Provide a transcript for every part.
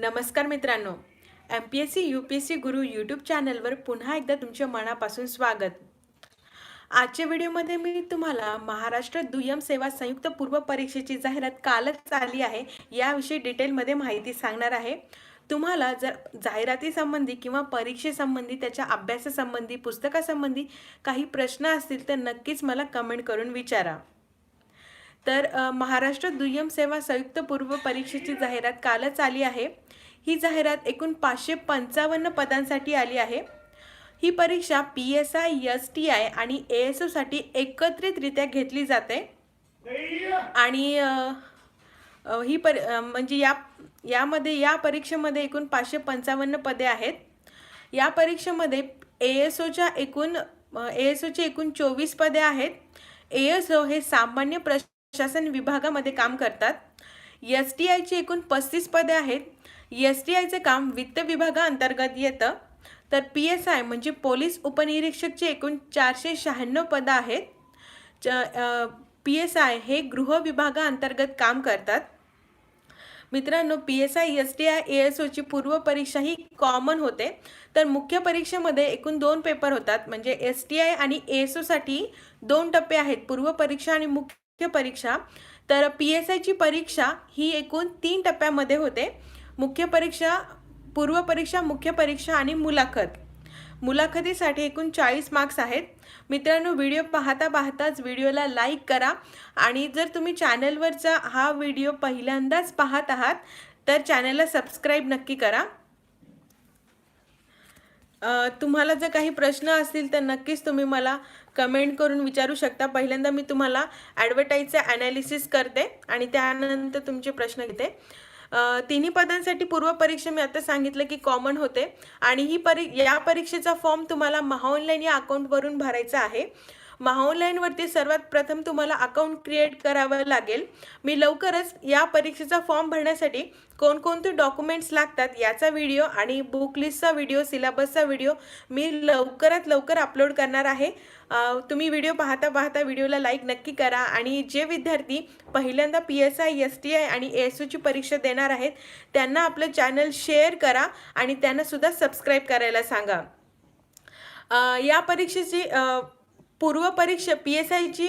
नमस्कार मित्रांनो. M P S C U P S C Guru YouTube चॅनलवर पुन्हा एकदा तुमच्या मनापासून स्वागत. आजच्या व्हिडिओमध्ये मी तुम्हाला महाराष्ट्र दुय्यम सेवा संयुक्त पूर्व परीक्षेची जाहिरात कालच आली आहे याविषयी डिटेलमध्ये माहिती सांगणार आहे. तुम्हाला जर जाहिरातीसंबंधी किंवा परीक्षेसंबंधी त्याच्या अभ्यासासंबंधी पुस्तकासंबंधी काही प्रश्न असतील तर नक्कीच मला कमेंट करून विचारा. तर महाराष्ट्र दुय्यम सेवा संयुक्त पूर्व परीक्षेची जाहिरात कालच आली आहे. ही जाहिरात एकूण पाचशे पंचावन्न पदांसाठी आली आहे. ही परीक्षा P S I S T I आणि ए एस ओसाठी एकत्रितरित्या घेतली जाते. आणि ही पर म्हणजे या यामध्ये या परीक्षेमध्ये एकूण पाचशे पंचावन्न पदे आहेत. या परीक्षेमध्ये ए एस ओच्या एकूण ए एस ओची एकूण चोवीस पदे आहेत. ए एस ओ हे सामान्य प्रशासन विभागामध्ये काम करतात. एस टी आयची एकूण पस्तीस पदे आहेत. एस टी आयचं काम वित्त विभागाअंतर्गत येतं. तर पी एस आय म्हणजे पोलीस उपनिरीक्षकचे एकूण चारशे शहाण्णव पदं आहेत. च पी एस आय हे गृह विभागाअंतर्गत काम करतात. मित्रांनो P S I S T I A S ओची पूर्व परीक्षा ही कॉमन होते. तर मुख्य परीक्षेमध्ये एकूण दोन पेपर होतात. म्हणजे एस टी आय आणि ए एस ओसाठी दोन टप्पे आहेत. पूर्व परीक्षा आणि मुख्य परीक्षा. तर पी एस आयची परीक्षा ही एकूण तीन टप्प्यामध्ये होते. मुख्य परीक्षा पूर्व परीक्षा मुख्य परीक्षा आणि मुलाखत. मुलाखतीसाठी एकूण चाळीस मार्क्स आहेत. मित्रांनो व्हिडिओ पाहता पाहताच व्हिडिओला लाईक करा आणि जर तुम्ही चॅनलवरचा हा व्हिडिओ पहिल्यांदाच पाहत आहात तर चॅनलला सबस्क्राईब नक्की करा. तुम्हाला जर काही प्रश्न असतील तर नक्कीच तुम्ही मला कमेंट करून विचारू शकता. पहिल्यांदा मी तुम्हाला ॲडव्हर्टाईजचं ॲनालिसिस करते आणि त्यानंतर तुमचे प्रश्न घेते. तिन्ही पदांसाठी पूर्व परीक्षा मी आता सांगितलं की कॉमन होते. आणि ही परी या परीक्षेचा फॉर्म तुम्हाला महाऑनलाईन या अकाउंटवरून भरायचा आहे. महाऑनलाईनवरती सर्वात प्रथम तुम्हाला अकाउंट क्रिएट करावं लागेल. मी लवकरच या परीक्षेचा फॉर्म भरण्यासाठी कोणकोणते डॉक्युमेंट्स लागतात याचा व्हिडिओ आणि बुक लिस्टचा व्हिडिओ सिलेबसचा व्हिडिओ मी लवकरात लवकर अपलोड करणार आहे. तुम्ही व्हिडिओ पाहता पाहता व्हिडिओला लाईक नक्की करा आणि जे विद्यार्थी पहिल्यांदा P S I S T I आणि ए एस परीक्षा देणार आहेत त्यांना आपलं चॅनल शेअर करा आणि त्यांनासुद्धा सबस्क्राईब करायला सांगा. आ, या परीक्षेची पूर्व परीक्षा पी एस आयची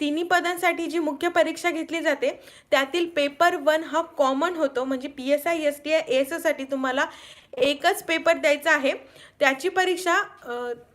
तिन्ही पदांसाठी जी मुख्य परीक्षा घेतली जाते त्यातील पेपर वन हा कॉमन होतो. म्हणजे P S I S T I A S ओसाठी तुम्हाला एकच पेपर द्यायचा आहे. त्याची परीक्षा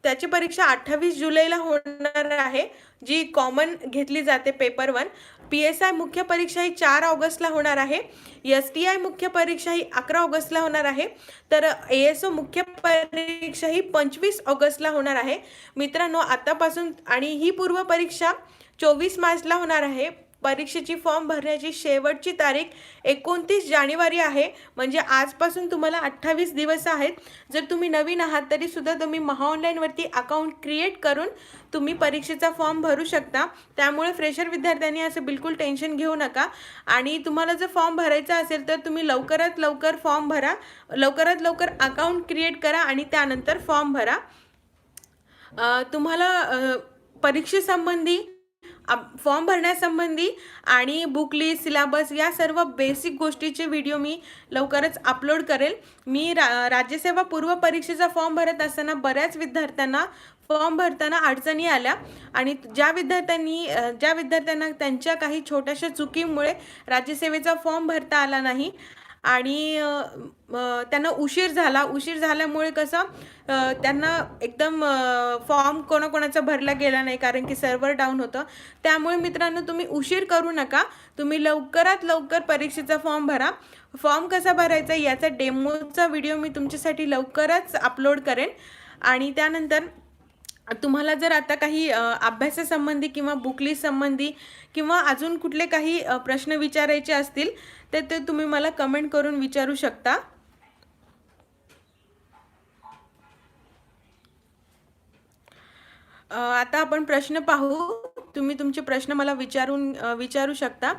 त्याची परीक्षा अठ्ठावीस जुलैला होणार आहे जी कॉमन घेतली जाते paper one P S I मुख्य परीक्षा ही चार ऑगस्टला होणार आहे. एस टी आय मुख्य परीक्षा ही अकरा ऑगस्टला होणार आहे. तर ए एस ओ मुख्य परीक्षा ही पंचवीस ऑगस्टला होणार आहे. मित्रांनो आतापासून आणि ही पूर्व परीक्षा चोवीस मार्चला होणार आहे. परीक्षेची फॉर्म भरण्याची शेवटची तारीख एकोणतीस जानेवारी आहे. म्हणजे आजपासून तुम्हाला अठ्ठावीस दिवस आहेत. जर तुम्ही नवीन आहात तरीसुद्धा तुम्ही महाऑनलाईनवरती अकाउंट क्रिएट करून तुम्ही परीक्षेचा फॉर्म भरू शकता. त्यामुळे फ्रेशर विद्यार्थ्यांनी असं बिलकुल टेन्शन घेऊ नका. आणि तुम्हाला जर फॉर्म भरायचा असेल तर तुम्ही लवकरात लवकर फॉर्म भरा. लवकरात लवकर अकाउंट क्रिएट करा आणि त्यानंतर फॉर्म भरा. तुम्हाला परीक्षेसंबंधी फॉर्म भरण्यासंबंधी आणि बुक लिस्ट सिलेबस या सर्व बेसिक गोष्टीचे व्हिडिओ मी लवकरच अपलोड करेल. मी रा राज्यसेवा पूर्व परीक्षेचा फॉर्म भरत असताना बऱ्याच विद्यार्थ्यांना फॉर्म भरताना अडचणी आल्या. आणि ज्या विद्यार्थ्यांनी ज्या विद्यार्थ्यांना त्यांच्या काही छोट्याशा चुकीमुळे राज्यसेवेचा फॉर्म भरता आला नाही आणि त्यांना उशीर झाला. उशीर झाल्यामुळे कसं त्यांना एकदम फॉर्म कोणाकोणाचा भरला गेला नाही कारण की सर्व्हर डाऊन होतं. त्यामुळे मित्रांनो तुम्ही उशीर करू नका. तुम्ही लवकरात लवकर परीक्षेचा फॉर्म भरा. फॉर्म कसा भरायचा याचा डेमोचा व्हिडिओ मी तुमच्यासाठी लवकरच अपलोड करेन. आणि त्यानंतर तुम्हाला जर आता काही अभ्यासासंबंधी किंवा बुकली संबंधी किंवा अजून कुठले काही प्रश्न विचारायचे असतील तर ते तुम्ही मला कमेंट करून विचारू शकता. आता आपण प्रश्न पाहू. तुम्ही तुमचे प्रश्न मला विचारून विचारू शकता.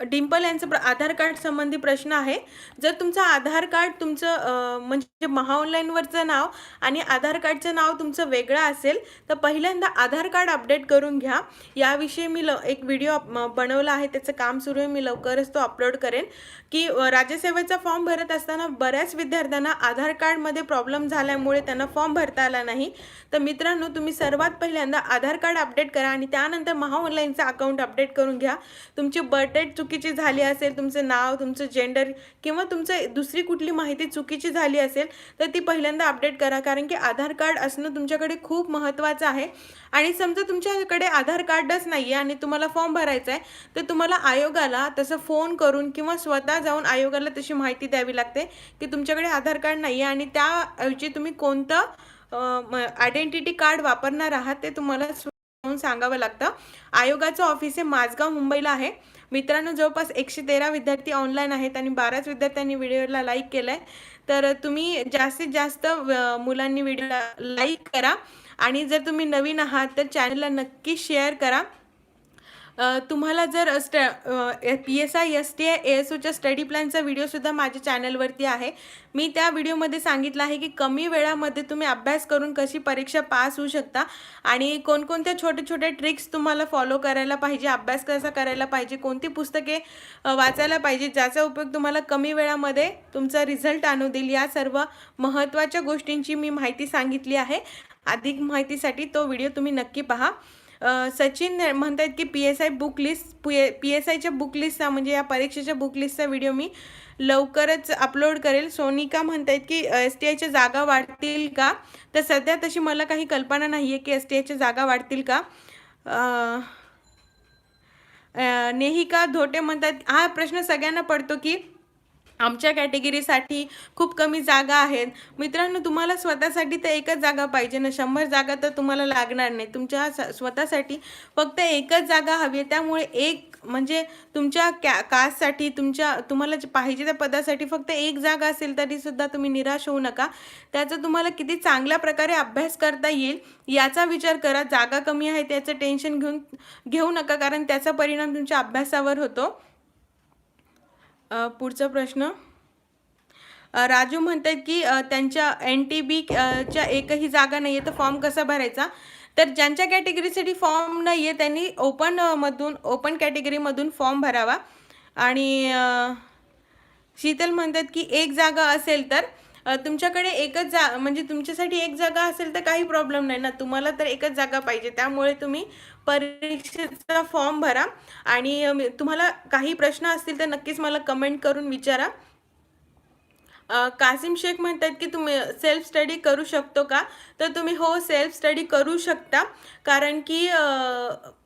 डिम्पल यांचं प्र आधार कार्ड संबंधी प्रश्न आहे. जर तुमचं आधार कार्ड तुमचं म्हणजे महाऑनलाईनवरचं नाव आणि आधार कार्डचं नाव तुमचं वेगळं असेल तर पहिल्यांदा आधार कार्ड अपडेट करून घ्या. याविषयी मी ल एक व्हिडिओ बनवला आहे. त्याचं काम सुरू आहे. मी लवकरच तो अपलोड करेन. की राज्यसेवेचा फॉर्म भरत असताना बऱ्याच विद्यार्थ्यांना आधार कार्डमध्ये प्रॉब्लेम झाल्यामुळे त्यांना फॉर्म भरता आला नाही. तर मित्रांनो तुम्ही सर्वात पहिल्यांदा आधार कार्ड अपडेट करा आणि त्यानंतर महाऑनलाईनचं अकाउंट अपडेट करून घ्या. तुमची बर्थडेट चुकीची झाली असेल तुमचं नाव तुमचं जेंडर किंवा तुमचं दुसरी कुठली माहिती चुकीची झाली असेल तर ती पहिल्यांदा अपडेट करा. कारण की आधार कार्ड असणं तुमच्याकडे खूप महत्त्वाचं आहे. आणि समजा तुमच्याकडे आधार कार्डच नाही आहे आणि तुम्हाला फॉर्म भरायचा आहे तर तुम्हाला आयोगाला तसं फोन करून किंवा स्वतः जाऊन आयोगाला तशी माहिती द्यावी लागते की तुमच्याकडे आधार कार्ड नाही आहे आणि त्याऐवजी तुम्ही कोणतं आयडेंटिटी कार्ड वापरणार आहात ते तुम्हाला सांगावं लागतं. आयोगाचं ऑफिस हे माझगाव मुंबईला आहे. मित्रांनो जवळपास एकशे तेरा विद्यार्थी ऑनलाईन आहेत आणि बाराच विद्यार्थ्यांनी व्हिडिओला लाईक केलं आहे तर तुम्ही जास्तीत जास्त मुलांनी व्हिडिओला लाईक करा. आणि जर तुम्ही नवीन आहात तर चॅनलला नक्की शेअर करा. तुम्हाला जर स्ट P S I S T I A S ओच्या स्टडी प्लॅनचा व्हिडिओसुद्धा माझ्या चॅनलवरती आहे. मी त्या व्हिडिओमध्ये सांगितलं आहे की कमी वेळामध्ये तुम्ही अभ्यास करून कशी परीक्षा पास होऊ शकता आणि कोणकोणत्या छोटे छोटे ट्रिक्स तुम्हाला फॉलो करायला पाहिजे अभ्यास कसा करायला पाहिजे कोणती पुस्तके वाचायला पाहिजे ज्याचा उपयोग तुम्हाला कमी वेळामध्ये तुमचा रिझल्ट आणू देईल या सर्व महत्त्वाच्या गोष्टींची मी माहिती सांगितली आहे. अधिक माहितीसाठी तो व्हिडिओ तुम्ही नक्की पहा. सचिन म्हणत आहेत की P S I book list P S आयच्या बुक लिस्टचा म्हणजे या परीक्षेच्या बुक लिस्टचा व्हिडिओ मी लवकरच अपलोड करेल. सोनिका म्हणत आहेत की एस टी आयच्या जागा वाढतील का? तर सध्या तशी मला काही कल्पना नाही आहे की एस टी आयच्या जागा वाढतील का. नेहिका धोटे म्हणतात हा प्रश्न सगळ्यांना पडतो की आमच्या कॅटेगरीसाठी खूप कमी जागा आहेत. मित्रांनो तुम्हाला स्वतःसाठी तर एकच जागा पाहिजे ना. शंभर जागा तर तुम्हाला लागणार नाही. तुमच्या स्वतःसाठी फक्त एकच जागा हवी आहे. त्यामुळे एक म्हणजे तुमच्या कॅ कास्टसाठी तुमच्या तुम्हाला जे पाहिजे त्या पदासाठी फक्त एक जागा असेल तरीसुद्धा तुम्ही निराश होऊ नका. त्याचा तुम्हाला किती चांगल्या प्रकारे अभ्यास करता येईल याचा विचार करा. जागा कमी आहे त्याचं टेन्शन घेऊन घेऊ नका कारण त्याचा परिणाम तुमच्या अभ्यासावर होतो. पुढचा प्रश्न. राजू म्हणतात की त्यांच्या एन टी बी च्या एकही जागा नाही आहे तर फॉर्म कसा भरायचा? तर ज्यांच्या कॅटेगरीसाठी फॉर्म नाही आहे त्यांनी ओपनमधून ओपन कॅटेगरीमधून फॉर्म भरावा. आणि शीतल म्हणतात की एक जागा असेल तर तुमच्याकडे एकच जा म्हणजे तुमच्यासाठी एक जागा असेल तर काही प्रॉब्लेम नाही ना तुम्हाला तर एकच जागा पाहिजे त्यामुळे तुम्ही परीक्षेचा फॉर्म भरा. आणि तुम्हाला काही प्रश्न असतील तर नक्कीच मला कमेंट करून विचारा. कासिम शेख म्हणतात की तुम्ही सेल्फ स्टडी करू शकतो का? तर तुम्ही हो सेल्फ स्टडी करू शकता. कारण की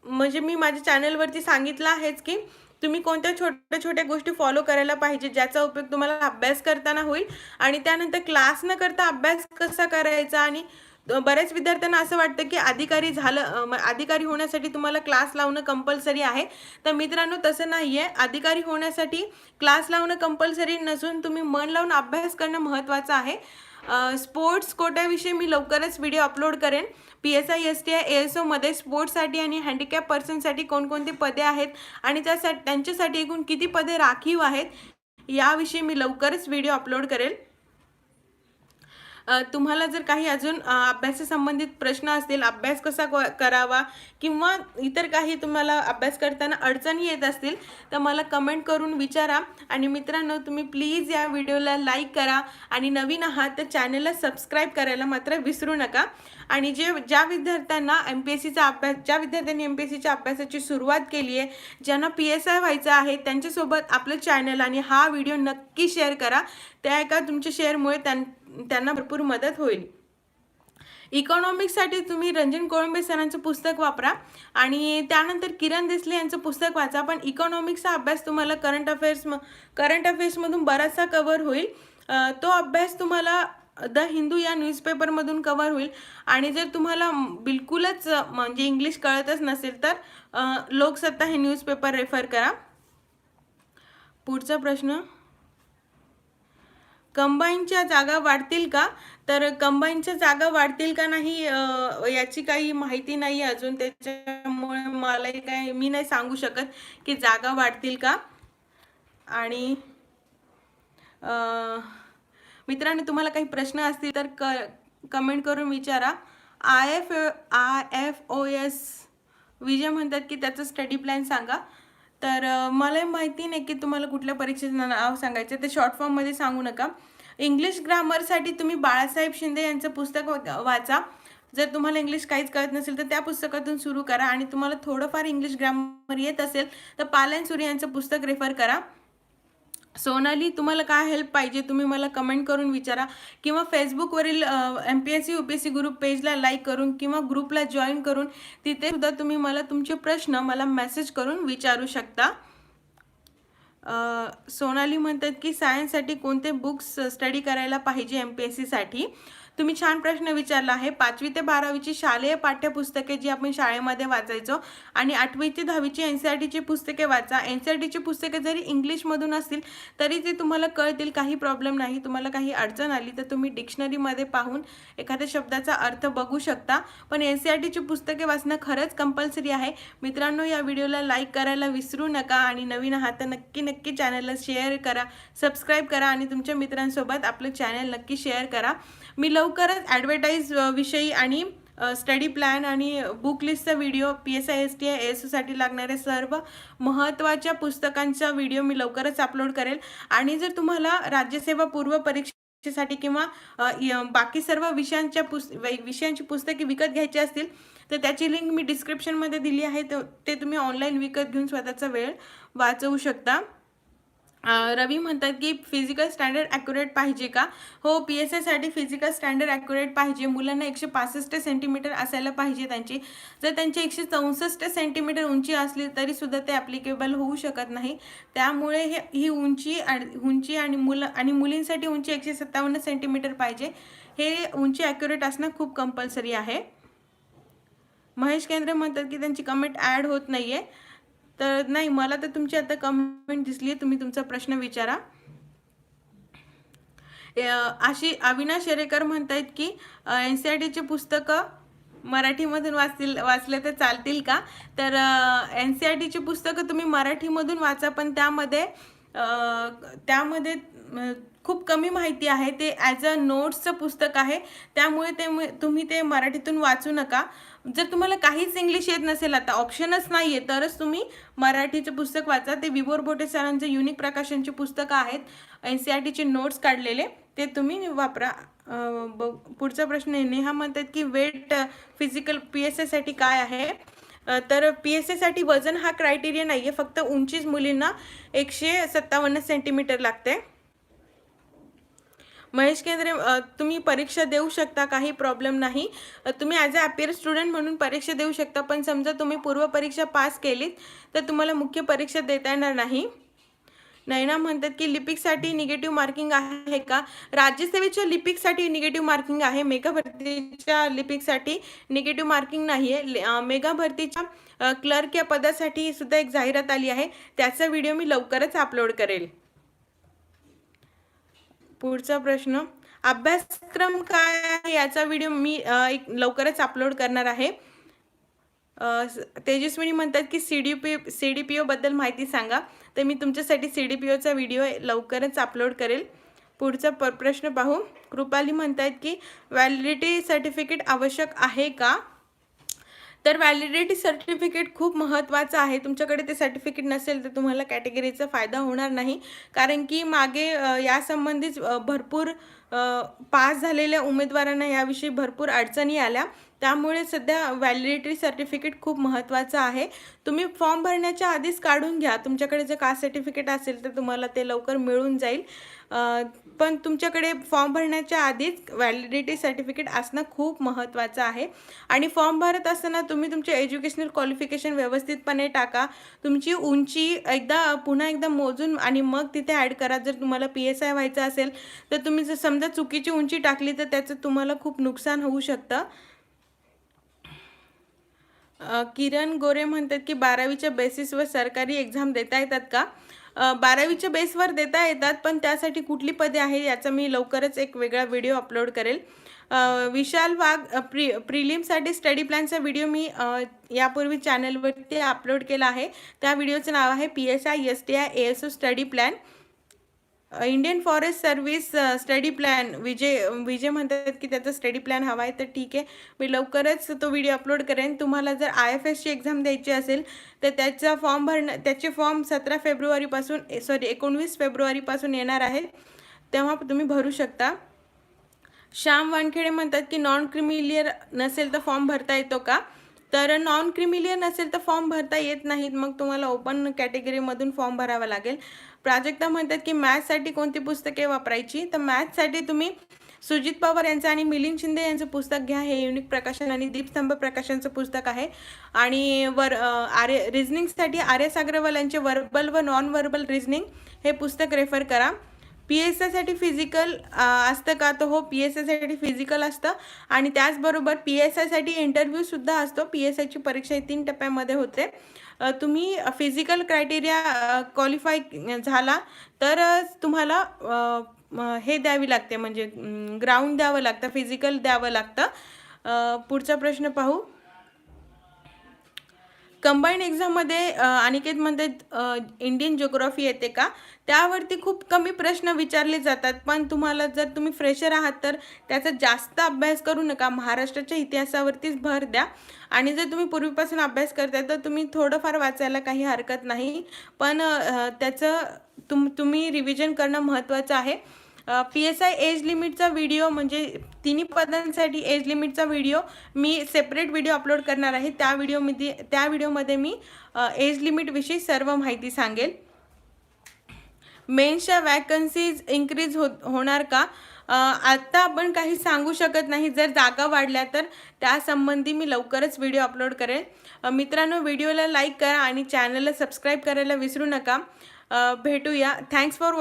म्हणजे मी माझ्या चॅनलवरती सांगितलं आहेच की तुम्ही कोणत्या छोट्या छोट्या गोष्टी फॉलो करायला पाहिजे ज्याचा उपयोग तुम्हाला अभ्यास करताना होईल. आणि त्यानंतर क्लास न करता अभ्यास कसा करायचा? आणि बऱ्याच विद्यार्थ्यांना असं वाटतं की अधिकारी झालं म- अधिकारी होण्यासाठी तुम्हाला क्लास लावणं कंपल्सरी आहे. तर मित्रांनो तसं नाही आहे अधिकारी होण्यासाठी क्लास लावणं कंपल्सरी नसून तुम्ही मन लावून अभ्यास करणं महत्त्वाचं आहे. स्पोर्ट्स कोट्याविषयी मी लवकरच व्हिडिओ अपलोड करेन. P S I S T I S ओमध्ये स्पोर्ट्ससाठी आणि हँडिकॅप पर्सनसाठी कोणकोणती पदे आहेत आणि त्यासाठी त्यांच्यासाठी एकूण किती पदे राखीव आहेत याविषयी मी लवकरच व्हिडिओ अपलोड करेल. तुम्हाला जर काही अजून अभ्यासासंबंधित प्रश्न असतील अभ्यास कसा क- करावा किंवा इतर काही तुम्हाला अभ्यास करताना अडचणी येत असतील तर मला कमेंट करून विचारा. आणि मित्रांनो तुम्ही प्लीज या व्हिडिओला लाईक करा. आणि नवीन आहात तर चॅनलला सबस्क्राईब करायला मात्र विसरू नका. आणि जे ज्या विद्यार्थ्यांना एम पी एस सीचा अभ्यास ज्या विद्यार्थ्यांनी एम पी एस सीच्या अभ्यासाची सुरुवात केली आहे ज्यांना पी एस आय व्हायचं आहे त्यांच्यासोबत आपलं चॅनल आणि हा व्हिडिओ नक्की शेअर करा. त्या एका तुमच्या शेअरमुळे त्यां त्यांना भरपूर मदत होईल. इकॉनॉमिक्ससाठी तुम्ही रंजन कोळंबे सरांचं पुस्तक वापरा. आणि त्यानंतर किरण देसले यांचं पुस्तक वाचा. पण इकॉनॉमिक्सचा अभ्यास तुम्हाला करंट अफेअर्स म करंट अफेअर्समधून बराचसा कवर होईल. तो अभ्यास तुम्हाला द हिंदू या न्यूजपेपरमधून कवर होईल. आणि जर तुम्हाला बिलकुलच म्हणजे इंग्लिश कळतच नसेल तर लोकसत्ता हे न्यूजपेपर रेफर करा. पुढचा प्रश्न. कंबाईनच्या जागा वाढतील का? तर कंबाईनच्या जागा वाढतील का नाही याची काही माहिती नाही आहे अजून. त्याच्यामुळे मलाही काय मी नाही सांगू शकत की जागा वाढतील का. आणि मित्रांनो तुम्हाला काही प्रश्न असतील तर क कमेंट करून विचारा. I F I F O S Vijay म्हणतात की त्याचं स्टडी प्लॅन सांगा. तर मला माहिती नाही की तुम्हाला कुठल्या परीक्षेचं नाव सांगायचं ते शॉर्ट फॉर्ममध्ये सांगू नका. इंग्लिश ग्रामरसाठी तुम्ही बाळासाहेब शिंदे यांचं पुस्तक वा- वाचा. जर तुम्हाला इंग्लिश काहीच कळत नसेल तर त्या पुस्तकातून सुरू करा. आणि तुम्हाला थोडंफार इंग्लिश ग्रामर येत असेल तर पालन सूर्य यांचं पुस्तक रेफर करा. सोनाली तुम्हाला काय हेल्प पाहिजे? तुम्ही मला कमेंट करून विचारा. किंवा फेसबुकवरील M P S C U P S C group पेजला like करून किंवा ग्रुपला जॉईन करून तिथे सुद्धा तुम्ही मला तुमचे प्रश्न मला मेसेज करून विचारू शकता. सोनाली म्हणतात की सायन्ससाठी कोणते बुक्स स्टडी करायला पाहिजे एम पी एस सीसाठी तुम्ही छान प्रश्न विचारला आहे. पाचवी ते बारावीची शालेय पाठ्यपुस्तके जी आपण शाळेमध्ये वाचायचो आणि आठवी ते दहावीची एन सी आर टीची पुस्तके वाचा. एन सी आर टीची पुस्तके जरी इंग्लिशमधून असतील तरी ते तुम्हाला कळतील काही प्रॉब्लेम नाही तुम्हाला काही अडचण आली तर तुम्ही डिक्शनरीमध्ये पाहून एखाद्या शब्दाचा अर्थ बघू शकता. पण एन सी आर टीची पुस्तके वाचणं खरंच कंपल्सरी आहे. मित्रांनो या व्हिडिओला लाईक करायला विसरू नका आणि नवीन आहात तर नक्की नक्की चॅनलला शेअर करा सबस्क्राईब करा आणि तुमच्या मित्रांसोबत आपलं चॅनल नक्की शेअर करा. मी लवकरच ॲडव्हर्टाईज विषयी आणि स्टडी प्लॅन आणि बुक लिस्टचा video P S I S T I S ओसाठी लागणाऱ्या सर्व महत्त्वाच्या पुस्तकांचा व्हिडिओ मी लवकरच अपलोड करेल. आणि जर तुम्हाला राज्यसेवा पूर्व परीक्षेसाठी किंवा य- बाकी सर्व विषयांच्या पुस वै- विषयांची पुस्तके विकत घ्यायची असतील तर त्याची लिंक मी डिस्क्रिप्शनमध्ये दिली आहे. ते तुम्ही ऑनलाईन विकत घेऊन स्वतःचा वेळ वाचवू शकता. रवी म्हणतात की फिजिकल स्टँडर्ड ॲक्युरेट पाहिजे का? हो पी एस आयसाठी फिजिकल स्टँडर्ड ॲक्युरेट पाहिजे. मुलांना एकशे पासष्ट सेंटीमीटर असायला पाहिजे त्यांची. जर त्यांची एकशे चौसष्ट सेंटीमीटर उंची असली तरीसुद्धा ते ॲप्लिकेबल होऊ शकत नाही. त्यामुळे हे ही उंची आणि उंची आणि मुलं आणि मुलींसाठी उंची एकशे सत्तावन्न सेंटीमीटर पाहिजे. हे उंची ॲक्युरेट असणं खूप कंपल्सरी आहे. महेश केंद्रे म्हणतात की त्यांची कमेंट ॲड होत नाही आहे तर नाही मला तर तुमची आता कमेंट दिसली आहे तुम्ही तुमचा प्रश्न विचारा. अशी अविनाश शेरेकर म्हणतायत की एन सी आर टीचे पुस्तकं मराठीमधून वाचतील वाचले तर चालतील का? तर एन सी आर टीची पुस्तकं तुम्ही मराठीमधून वाचा पण त्यामध्ये त्यामध्ये खूप कमी माहिती आहे. ते ॲज अ नोट्सचं पुस्तक आहे. त्यामुळे ते तुम्ही ते मराठीतून वाचू नका. जर तुम्हाला काहीच इंग्लिश येत नसेल आता ऑप्शनच नाही आहे तरच तुम्ही मराठीचं पुस्तक वाचा. ते विभोर बोटे सरांचे युनिक प्रकाशनची पुस्तकं आहेत. एन सी आर टीचे नोट्स काढलेले. ते तुम्ही वापरा. ब- पुढचा प्रश्न आहे. नेहा म्हणतात की वेट फिजिकल पी एस एसाठी काय आहे? तर पी एस एसाठी वजन हा क्रायटेरिया नाही आहे फक्त उंचीच मुलींना एकशे सत्तावन्न सेंटीमीटर लागते. महेश केंद्रे तुम्ही परीक्षा देऊ शकता काही प्रॉब्लेम नाही. तुम्ही ॲज अ अपियर स्टुडंट म्हणून परीक्षा देऊ शकता पण समजा तुम्ही पूर्व परीक्षा पास केलीत तर तुम्हाला मुख्य परीक्षा देता येणार नाही. नैना म्हणतात की लिपिकसाठी निगेटिव्ह मार्किंग आहे का? राज्यसेवेच्या लिपिकसाठी निगेटिव्ह मार्किंग आहे. मेगा भरतीच्या लिपिकसाठी निगेटिव्ह मार्किंग नाही आहे मेगा भरतीच्या क्लर्क या पदासाठी सुद्धा एक जाहिरात आली आहे. त्याचा व्हिडिओ मी लवकरच अपलोड करेल. पुढचा प्रश्न अभ्यासक्रम काय आहे याचा व्हिडिओ मी एक लवकरच अपलोड करणार आहे. तेजस्विनी म्हणतात की C D P C D P ओबद्दल माहिती सांगा. तर मी तुमच्यासाठी सी डी पी ओचा व्हिडिओ लवकरच अपलोड करेल. पुढचा प प्रश्न पाहू. कृपाली म्हणतात की व्हॅलिडिटी सर्टिफिकेट आवश्यक आहे का? तर व्हॅलिडिटी सर्टिफिकेट खूप महत्त्वाचं आहे. तुमच्याकडे ते सर्टिफिकेट नसेल तर तुम्हाला कॅटेगरीचा फायदा होणार नाही. कारण की मागे यासंबंधीच भरपूर पास झालेल्या उमेदवारांना याविषयी भरपूर अडचणी आल्या. त्यामुळे सध्या व्हॅलिडिटी सर्टिफिकेट खूप महत्त्वाचं आहे. तुम्ही फॉर्म भरण्याच्या आधीच काढून घ्या. तुमच्याकडे जर कास्ट सर्टिफिकेट असेल तर तुम्हाला ते लवकर मिळून जाईल. पण तुमच्याकडे फॉर्म भरण्याच्या आधीच व्हॅलिडिटी सर्टिफिकेट असणं खूप महत्त्वाचं आहे. आणि फॉर्म भरत असताना तुम्ही तुमचे एज्युकेशनल क्वालिफिकेशन व्यवस्थितपणे टाका. तुमची उंची एकदा पुन्हा एकदा मोजून आणि मग तिथे ॲड करा. जर तुम्हाला पी एस आय व्हायचं असेल तर तुम्ही जर समजा चुकीची उंची टाकली तर त्याचं तुम्हाला खूप नुकसान होऊ शकतं. किरण गोरे म्हणतात की बारावीच्या बेसिसवर सरकारी एक्झाम देता येतात का? बारावीच्या बेसवर देता येतात पण त्यासाठी कुठली पदे आहे याचा मी लवकरच एक वेगळा व्हिडिओ अपलोड करेल. विशाल वाघ प्री प्रि प्रिलिमसाठी स्टडी प्लॅनचा व्हिडिओ मी यापूर्वी चॅनलवरती अपलोड केला आहे. त्या व्हिडिओचं नाव आहे P S I S T I A S O study plan. Indian Forest Service study plan Vijay Vijay म्हणतात की त्याचा स्टडी प्लॅन हवा आहे तर ठीक आहे. मी लवकरच तो व्हिडिओ अपलोड करेन. तुम्हाला जर आय एफ एसची एक्झाम द्यायची असेल तर त्याचा फॉर्म भरणं त्याचे फॉर्म सतरा फेब्रुवारीपासून सॉरी एकोणवीस फेब्रुवारीपासून येणार आहे. तेव्हा तुम्ही भरू शकता. श्याम वानखेडे म्हणतात की नॉन क्रिमिलियर नसेल तर फॉर्म भरता येतो का? तर नॉन क्रिमिलियन असेल तर फॉर्म भरता येत नाहीत. मग तुम्हाला ओपन कॅटेगरीमधून फॉर्म भरावा लागेल. प्राजक्ता म्हणतात की मॅथ्ससाठी कोणती पुस्तके वापरायची? तर मॅथ्ससाठी तुम्ही सुजित पवार यांचं आणि मिलिंद शिंदे यांचं पुस्तक घ्या. हे युनिक प्रकाशन आणि दीपस्तंभ प्रकाशनचं पुस्तक आहे. आणि वर आर्य रिझनिंगसाठी आर्यस अग्रवाल यांचे वर्बल व नॉन वर्बल रिझनिंग हे पुस्तक रेफर करा. पी एस आयसाठी फिजिकल असतं का? तर हो पी एस आयसाठी फिजिकल असतं. आणि त्याचबरोबर पी एस आयसाठी इंटरव्ह्यूसुद्धा असतो. पी एस आयची परीक्षा ही तीन टप्प्यामध्ये होते. तुम्ही फिजिकल क्रायटेरिया क्वालिफाय झाला तर तुम्हाला हे द्यावी लागते. म्हणजे ग्राउंड द्यावं लागतं फिजिकल द्यावं लागतं. पुढचा प्रश्न पाहू. कंबाईंड एक्झाममध्ये अनिकेतमध्ये अनिकेत म्हणतात इंडियन ज्योग्राफी येते का? त्यावरती खूप कमी प्रश्न विचारले जातात. पण तुम्हाला जर तुम्ही फ्रेशर आहात तर त्याचा जास्त अभ्यास करू नका. महाराष्ट्राच्या इतिहासावरतीच भर द्या. आणि जर तुम्ही पूर्वीपासून अभ्यास करताय तर तुम्ही थोडंफार वाचायला काही हरकत नाही. पण त्याचं तुम तुम्ही रिव्हिजन करणं महत्त्वाचं आहे. पी एस आय एज लिमिटचा व्हिडिओ म्हणजे तिन्ही पदांसाठी एज लिमिटचा व्हिडिओ मी सेपरेट व्हिडिओ अपलोड करणार आहे. त्या व्हिडिओमध्ये त्या व्हिडिओमध्ये मी एज लिमिटविषयी सर्व माहिती सांगेल. मेन्सच्या वॅकन्सीज इन्क्रीज हो होणार का? आत्ता आपण काही सांगू शकत नाही. जर जागा वाढल्या तर त्यासंबंधी मी लवकरच व्हिडिओ अपलोड करेन मित्रांनो व्हिडिओला लाईक करा आणि चॅनलला सबस्क्राईब करायला विसरू नका. भेटूया. Thanks for